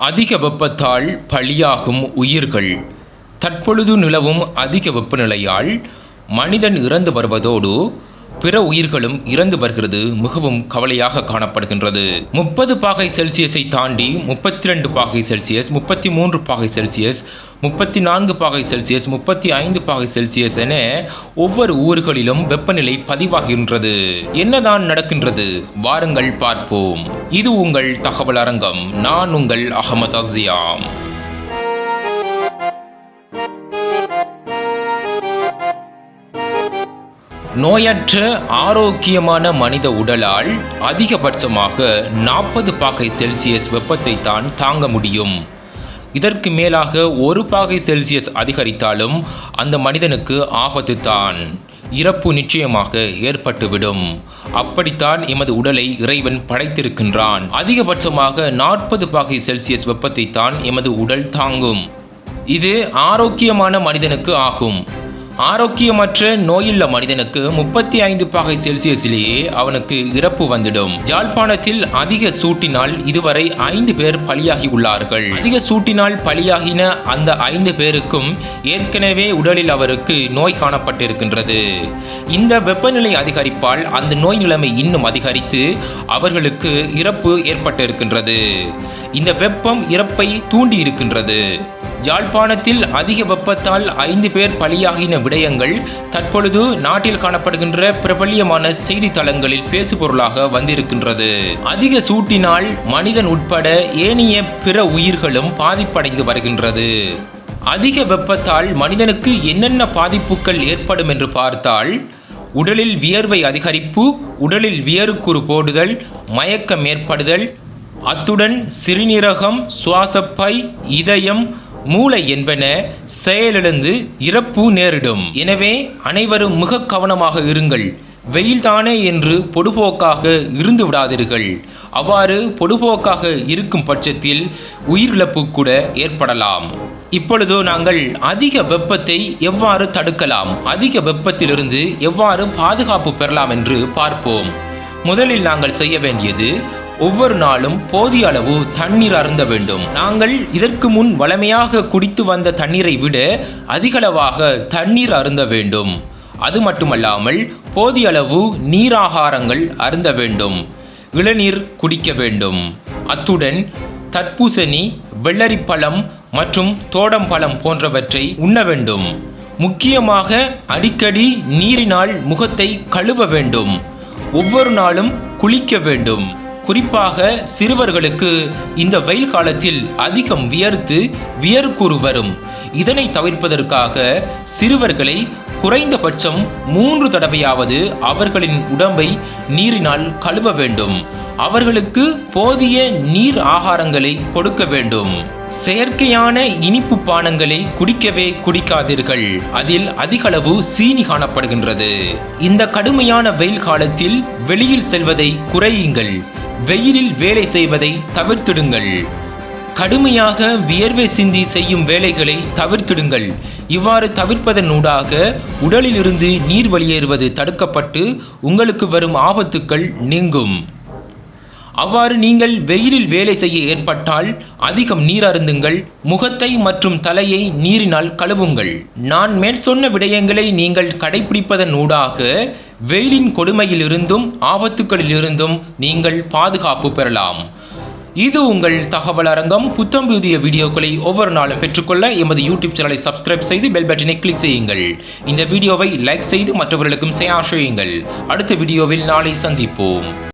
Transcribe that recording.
அதிக வெப்பத்தால் பலியாகும் உயிர்கள். தற்பொழுது நிலவும் அதிக வெப்பநிலையால் மனிதன் இறந்து வருவதோடு பிற உயிர்களும் இறந்து வருகிறது மிகவும் கவலையாக காணப்படுகின்றது. முப்பது பாகை செல்சியஸை தாண்டி முப்பத்தி ரெண்டு பாகை செல்சியஸ் முப்பத்தி மூன்று பாகை செல்சியஸ் முப்பத்தி நான்கு பாகை செல்சியஸ் முப்பத்தி ஐந்து பாகை செல்சியஸ் என ஒவ்வொரு ஊர்களிலும் வெப்பநிலை பதிவாகின்றது. என்னதான் நடக்கின்றது? வாருங்கள் பார்ப்போம். இது உங்கள் தகவல் அரங்கம். நான் உங்கள் அகமது அசியாம் நோயற்ற ஆரோக்கியமான மனித உடலால் அதிகபட்சமாக நாற்பது பாகை செல்சியஸ் வெப்பத்தை தான் தாங்க முடியும். இதற்கு மேலாக ஒரு பாகை செல்சியஸ் அதிகரித்தாலும் அந்த மனிதனுக்கு ஆபத்து தான். இறப்பு நிச்சயமாக ஏற்பட்டுவிடும். அப்படித்தான் எமது உடலை இறைவன் படைத்திருக்கின்றான். அதிகபட்சமாக நாற்பது பாகை செல்சியஸ் வெப்பத்தை தான் எமது உடல் தாங்கும். இது ஆரோக்கியமான மனிதனுக்கு ஆகும். ஆரோக்கியமற்ற நோயுள்ள மனிதனுக்கு முப்பத்தி ஐந்து பாகை செல்சியஸிலேயே அவனுக்கு இறப்பு வந்துடும். ஜாழ்ப்பாணத்தில் அதிக சூட்டினால் இதுவரை ஐந்து பேர் பலியாகி உள்ளார்கள். அதிக சூட்டினால் பலியாகின அந்த ஐந்து பேருக்கும் ஏற்கனவே உடலில் அவருக்கு நோய் காணப்பட்டிருக்கின்றது. இந்த வெப்பநிலை அதிகரிப்பால் அந்த நோய் நிலைமை இன்னும் அதிகரித்து அவர்களுக்கு இறப்பு ஏற்பட்டிருக்கின்றது. இந்த வெப்பம் இறப்பை தூண்டி இருக்கின்றது யாழ்ப்பாணத்தில் அதிக வெப்பத்தால் ஐந்து பேர் பலியாகின விடயங்கள் தற்பொழுது நாட்டில் காணப்படுகின்ற பிரபல்யமான செய்தித்தளங்களில் பேசுபொருளாக வந்திருக்கின்றது. அதிக சூட்டினால் மனிதன் உட்பட ஏனைய பிற உயிர்களும் பாதிப்படைந்து வருகின்றது. அதிக வெப்பத்தால் மனிதனுக்கு என்னென்ன பாதிப்புகள் ஏற்படும் என்று பார்த்தால் உடலில் வியர்வை அதிகரிப்பு உடலில் வியறுக்குறு போடுதல் மயக்கம் ஏற்படுதல் அத்துடன் சிறுநீரகம் சுவாசப்பை இதயம் மூளை என்பன செயலிழந்து இறப்பு நேரிடும். எனவே அனைவரும் மிக கவனமாக இருங்கள். வெயில்தானே என்று பொடுபோக்காக இருந்து விடாதீர்கள். அவ்வாறு பொடுபோக்காக இருக்கும் பட்சத்தில் உயிரிழப்பு கூட ஏற்படலாம். இப்பொழுது நாங்கள் அதிக வெப்பத்தை எவ்வாறு தடுக்கலாம்? அதிக வெப்பத்திலிருந்து எவ்வாறு பாதுகாப்பு பெறலாம் என்று பார்ப்போம். முதலில் நாங்கள் செய்ய வேண்டியது ஒவ்வொரு நாளும் போதிய அளவு தண்ணீர் அருந்த வேண்டும். நாங்கள் இதற்கு முன் வளமையாக குடித்து வந்த தண்ணீரை விட அதிகளவாக தண்ணீர் அருந்த வேண்டும். அது மட்டுமல்லாமல் போதிய அளவு நீராகாரங்கள் அருந்த வேண்டும். இளநீர் குடிக்க வேண்டும். அத்துடன் தர்பூசணி வெள்ளரிப்பழம் மற்றும் தோடம்பழம் போன்றவற்றை உண்ண வேண்டும். முக்கியமாக அடிக்கடி நீரினால் முகத்தை கழுவ வேண்டும். ஒவ்வொரு நாளும் குளிக்க வேண்டும். குறிப்பாக சிறுவர்களுக்கு இந்த வெயில் காலத்தில் அதிகம் வியர்த்து வியர்க்குறு வரும். இதனை தவிர்ப்பதற்காக சிறுவர்களை குறைந்தபட்சம் மூன்று தடவையாவது அவர்களின் உடம்பை நீரினால் கழுவ வேண்டும். அவர்களுக்கு போதிய நீர் ஆகாரங்களை கொடுக்க வேண்டும். செயற்கையான இனிப்பு பானங்களை குடிக்கவே குடிக்காதீர்கள். அதில் அதிகளவு சீனி காணப்படுகின்றது. இந்த கடுமையான வெயில் காலத்தில் வெளியில் செல்வதை குறையுங்கள். வெயிலில் வேலை செய்வதை தவிர்த்திடுங்கள். கடுமையாக வியர்வை சிந்தி செய்யும் வேலைகளை தவிர்த்திடுங்கள். இவ்வாறு தவிர்ப்பதன் ஊடாக உடலிலிருந்து நீர் வெளியேறுவது தடுக்கப்பட்டு உங்களுக்கு வரும் ஆபத்துக்கள் நீங்கும். அவ்வாறு நீங்கள் வெயிலில் வேலை செய்ய ஏற்பட்டால் அதிகம் நீர் அருந்துங்கள். முகத்தை மற்றும் தலையை நீரினால் கழுவுங்கள். நான் மேற்சொன்ன விடயங்களை நீங்கள் கடைபிடிப்பதன் ஊடாக வெயிலின் கொடுமையிலிருந்தும் ஆபத்துக்களிலிருந்தும் நீங்கள் பாதுகாப்பு பெறலாம். இது உங்கள் தகவல் அரங்கம். புத்தம் புதிய வீடியோக்களை ஒவ்வொரு நாளும் பெற்றுக்கொள்ள எமது யூடியூப் சேனலை சப்ஸ்கிரைப் செய்து பெல் பட்டனை கிளிக் செய்யுங்கள். இந்த வீடியோவை லைக் செய்து மற்றவர்களுக்கும் ஷேர் செய்யுங்கள். அடுத்த வீடியோவில் நாளை சந்திப்போம்.